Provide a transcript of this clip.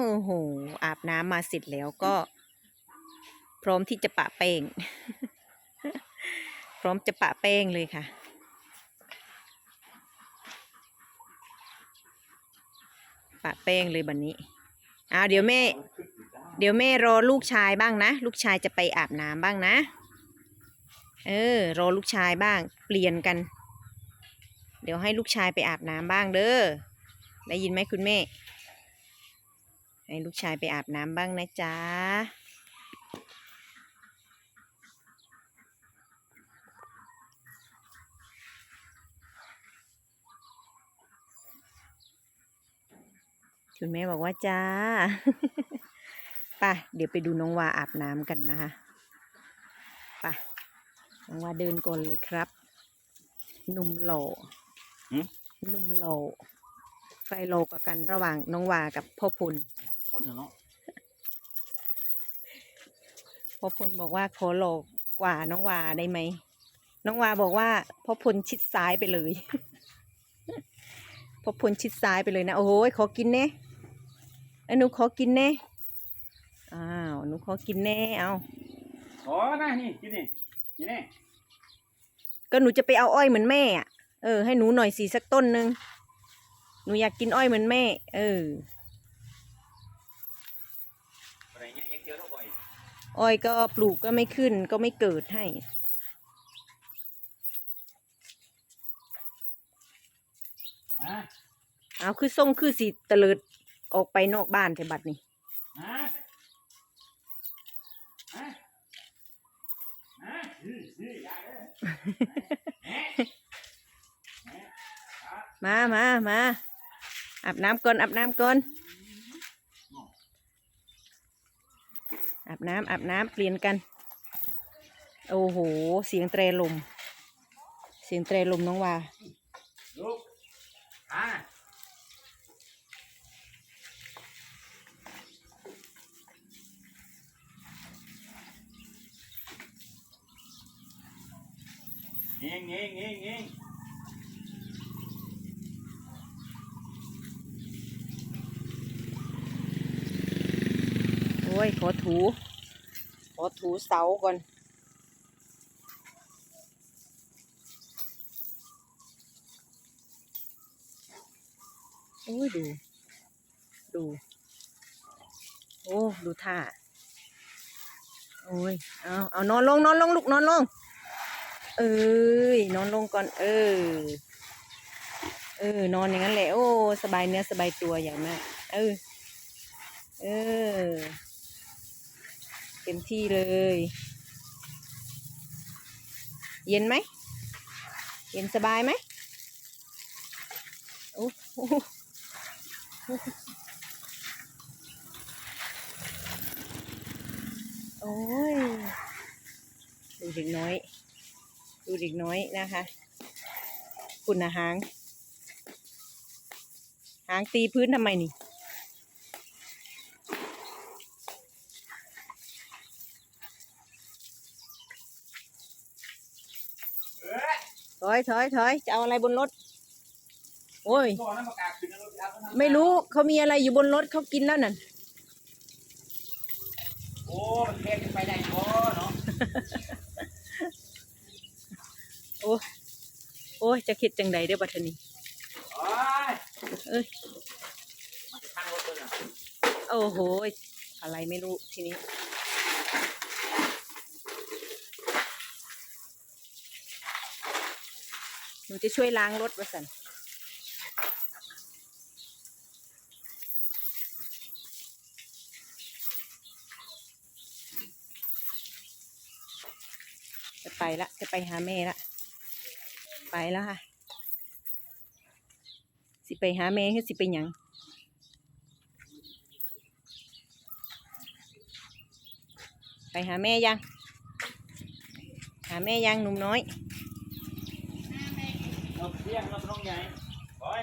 โอ้โห อาบน้ำมาเสร็จแล้วก็ พร้อมที่จะปะแป้ง พร้อมจะปะแป้งเลยค่ะ ปะแป้งเลยบันนี้อ้าวเดี๋ยวแม่ เดี๋ยวแม่รอลูกชายบ้างนะ ลูกชายจะไปอาบน้ำบ้างนะ เออ รอลูกชายบ้าง เปลี่ยนกัน เดี๋ยวให้ลูกชายไปอาบน้ำบ้างเด้อ ได้ยินไหมคุณแม่ ให้ลูกชายไปอาบน้ำบ้างนะจ๊ะคุณแม่บอกว่าจ้าไป่ะเดี๋ยวไปดูน้องวาอาบน้ำกันนะคะไป่ะน้องวาเดินก่อนเลยครับ หนุ่มหล่อหืมหนุ่มหล่อใครโลกว่ากันระหว่างน้องวากับพ่อพล หมดแล้วเนาะพ่อพลบอกว่าขอโลกกว่าน้องวาได้ไหม น้องวาบอกว่าพ่อพลชิดซ้ายไปเลย พ่อพลชิดซ้ายไปเลยนะ โอ้โหขอกินแน่ไอ้หนูขอกินแน่ อ้าวหนูขอกินแน่เอาอ๋อนะนี่กินนี่นี่แน่ก็หนูจะไปเอาอ้อยเหมือนแม่อะเออให้หนูหน่อยสิสักต้นหนึ่งหนูอยากกินอ้อยเหมือนแม่ เออ อะไรเงี้ยเกี่ยวเท่าไหร่อ้อยก็ปลูกก็ไม่ขึ้นก็ไม่เกิดให้ ฮะเอาคือส่งคือสิตะเลิดออกไปนอกบ้านแต่บัดนี้ฮะฮะฮะนี่นี่ยายเอ้ยแหะแหะฮะมามามาอาบน้ำก่อนอาบน้ำก่อนอา บน้ำอาบน้ำเปลี่ยนกัน โอ้โห เสียงแตรลม เสียงแตรลมน้องวาลูกฮะเงี้ยเงี้ยเงี้ยเงี้ยโอ้ย ขอถูข อถูเสาก่อน โอ้ยดู ดู โอ้ ดูท่า โอ้ย เอาเอานอนลง นอนลง ลูก นอนลง เอ้ย นอนลงก่อน เออ เออ นอนอย่างนั้นแหละ โอ้ สบายเนื้อสบายตัวอย่างมาก เออ เออ เต็มที่เลย เย็นไหม เย็นสบายไหมโอ้โอ้ย ดูเด็กน้อย ดูเด็กน้อยนะคะคุณนะหาง หางตีพื้นทำไมนี่ ถอยถอยถอยจะเอาอะไรบนรถ โอ้ยตัวนั้นประกาศขึ้นแล้วเอาเท่านั้นไม่รู้เขามีอะไรอยู่บนรถเขากินแล้วนั่นโอ้มันเทนไปได้โอ้เนาะโอ้ยโอ้ยจะคิดจังใดเด้อบัดเทอนี้โอ้ยเอ้ยมันจะพังรถเลยนะโอ้โหยอะไรไม่รู้ทีนี้ หนูจะช่วยล้างรถวะสันจะไปละ จะไปหาแม่ละ ไปแล้วค่ะ สิไปหาแม่คือสิไปหยังไปหาแม่ยัง หาแม่ยังหนุ่มน้อย เราเที่ยงเราต้องใหญ่โอ้ย